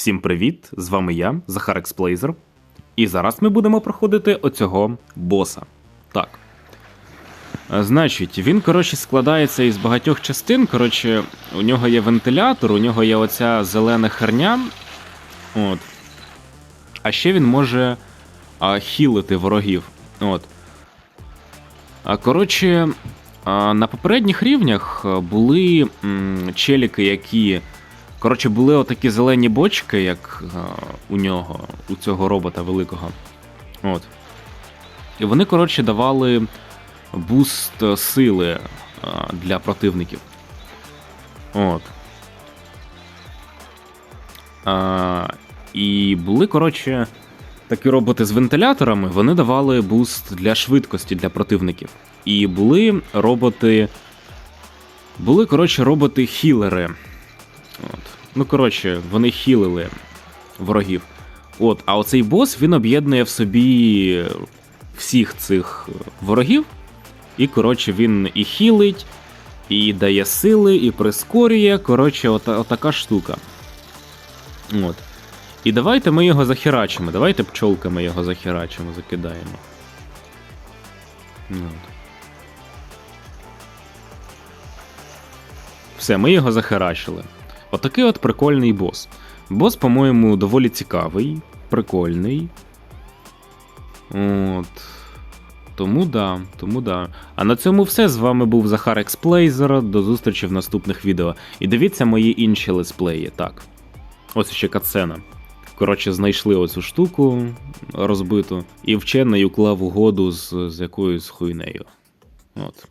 Всім привіт! З вами я, Захар Експлейзер. І зараз ми будемо проходити оцього боса. Так. Е, Значить, він, коротше, складається із багатьох частин. Коротше, у нього є вентилятор, у нього є оця зелена херня. От. А ще він може а, хілити ворогів. От. А, коротше, а, на попередніх рівнях були м, челіки, які. Коротше, були отакі зелені бочки, як а, у нього, у цього робота великого. От. І вони, коротше, давали буст е, сили а, для противників. От. А, і були, коротше, такі роботи з вентиляторами, вони давали буст для швидкості для противників. І були роботи. Були, коротше, роботи-хілери. Ну, коротше, вони хілили ворогів. От, а оцей бос він об'єднує в собі всіх цих ворогів. І, коротше, він і хілить, і дає сили, і прискорює. Коротше, ота, отака штука. От. І давайте ми його захерачимо. Давайте пчолками його захерачимо, закидаємо. От. Все, ми його захерачили. Отакий от прикольний бос. Бос, по-моєму, доволі цікавий, прикольний. От. Тому да, тому да. А на цьому все. З вами був Захар Експлейзер. До зустрічі в наступних відео. І дивіться мої інші летсплеї. Так. Ось ще катсцена. Коротше, знайшли оцю штуку розбиту, і вчений уклав угоду з, з якоюсь хуйнею. От.